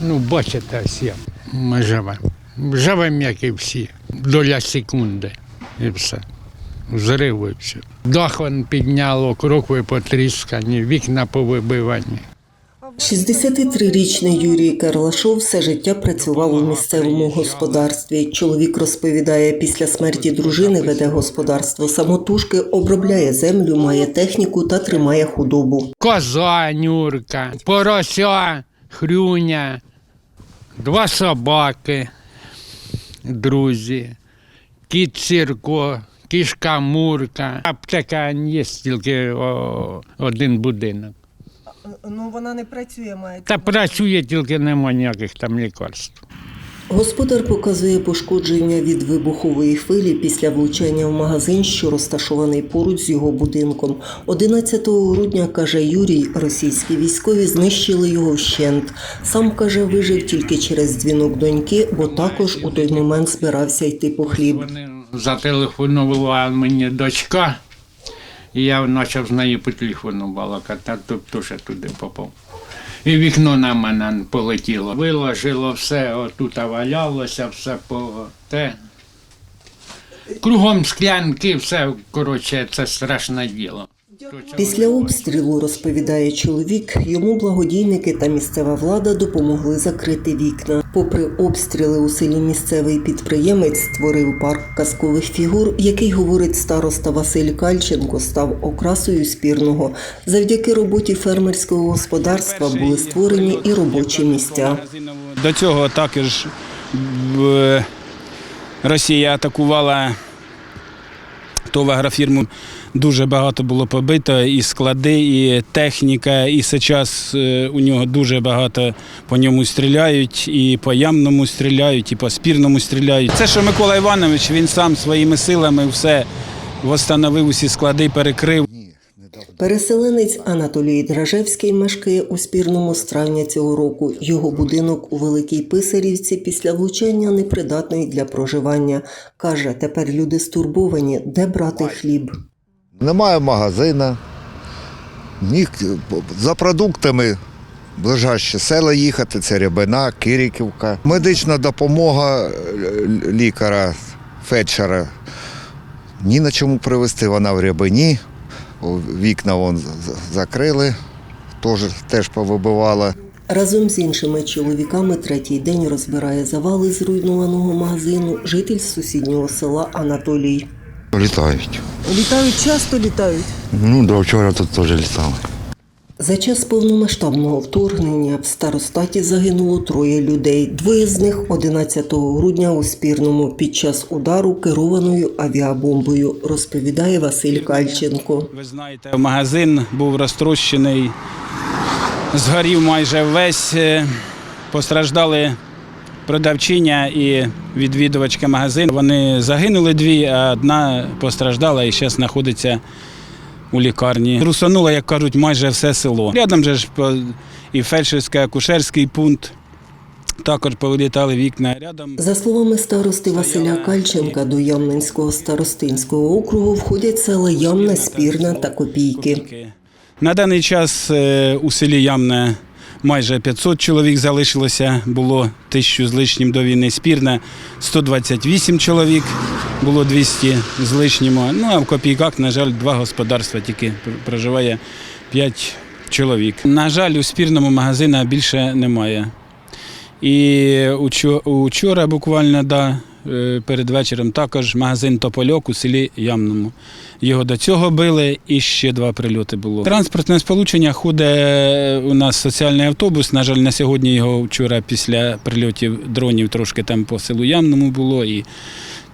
Ну, бачите, як ми живемо. Живемо, як і всі. Доля секунди. І все. Зриви все. Дах вон підняло, крокви потріскані, вікна повибивані. 63-річний Юрій Карлашов все життя працював у місцевому господарстві. Чоловік розповідає, після смерті дружини веде господарство самотужки, обробляє землю, має техніку та тримає худобу. Коза, нюрка, порося, хрюня, два собаки, друзі, кіт Сірко, кішка Мурка. Аптека є тільки о, один будинок. Ну вона не працює, має. Та працює тільки нема ніяких там лікарств. Господар показує пошкодження від вибухової хвилі після влучання в магазин, що розташований поруч з його будинком. 11 грудня, каже Юрій, російські військові знищили його вщент. Сам каже, вижив тільки через дзвінок доньки, бо також у той момент збирався йти по хліб. Зателефонувала мені дочка, і я почав з нею по телефону балакати, тут теж туди попав. І вікно на мене полетіло. Виложило все, отут валялося, все по те. Кругом склянки, все, коротше, це страшне діло. Після обстрілу, розповідає чоловік, йому благодійники та місцева влада допомогли закрити вікна. Попри обстріли у селі місцевий підприємець створив парк казкових фігур, який, говорить староста Василь Кальченко, став окрасою спірного. Завдяки роботі фермерського господарства були створені і робочі місця. До цього також е, Росія атакувала ТОВ агрофірму. Дуже багато було побито, і склади, і техніка, і зараз е, у нього дуже багато по ньому стріляють, і по ямному стріляють, і по спірному стріляють. Це що Микола Іванович, він сам своїми силами все встановив усі склади, перекрив. Переселенець Анатолій Дражевський мешкає у спірному з травня цього року. Його будинок у Великій Писарівці після влучання непридатний для проживання. Каже, тепер люди стурбовані, де брати хліб. Немає магазина. Ні, за продуктами ближайші села їхати, це Рябина, Кириківка. Медична допомога е, лікаря, фельдшера. Ні на чому привезти, вона в Рябині. Вікна вон закрили, теж, теж повибивала. Разом з іншими чоловіками третій день розбирає завали зруйнованого магазину житель сусіднього села Анатолій. Літають. Літають часто літають. Ну, до вчора тут теж літали. За час повномасштабного вторгнення в старостаті загинуло троє людей. Двоє з них 11 грудня у спірному під час удару керованою авіабомбою, розповідає Василь Кальченко. Ви знаєте, магазин був розтрощений, згорів майже весь. е, Постраждали продавчиня і відвідувачка магазину. Вони загинули дві, а одна постраждала і зараз знаходиться у лікарні. Русануло, як кажуть, майже все село. Рядом же ж і фельдшерський, акушерський пункт. Також повилітали вікна. Рядом За словами старости Василя Кальченка, до Ямненського старостинського округу входять села Ямна, Спірна та Копійки. На даний час е, у селі Ямне майже 500 чоловік залишилося, було тисячу з лишнім до війни спірне, 128 чоловік, було 200 з лишнім. Ну а в Копійках, на жаль, два господарства тільки проживає 5 чоловік. На жаль, у спірному магазина більше немає. І учора буквально да, перед вечором також магазин Топольок у селі Ямному. Його до цього били і ще два прильоти було. Транспортне сполучення ходить у нас соціальний автобус. На жаль, на сьогодні його вчора після прильотів дронів трошки там по селу Ямному було. І,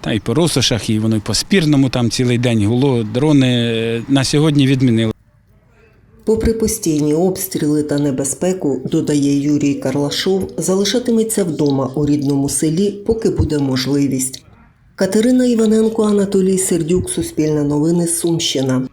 та й по Росошах, і воно і по спірному там цілий день гуло. Дрони е, на сьогодні відмінили. Попри постійні обстріли та небезпеку, додає Юрій Карлашов, залишатиметься вдома у рідному селі, поки буде можливість. Катерина Іваненко, Анатолій Сердюк, Суспільне новини, Сумщина.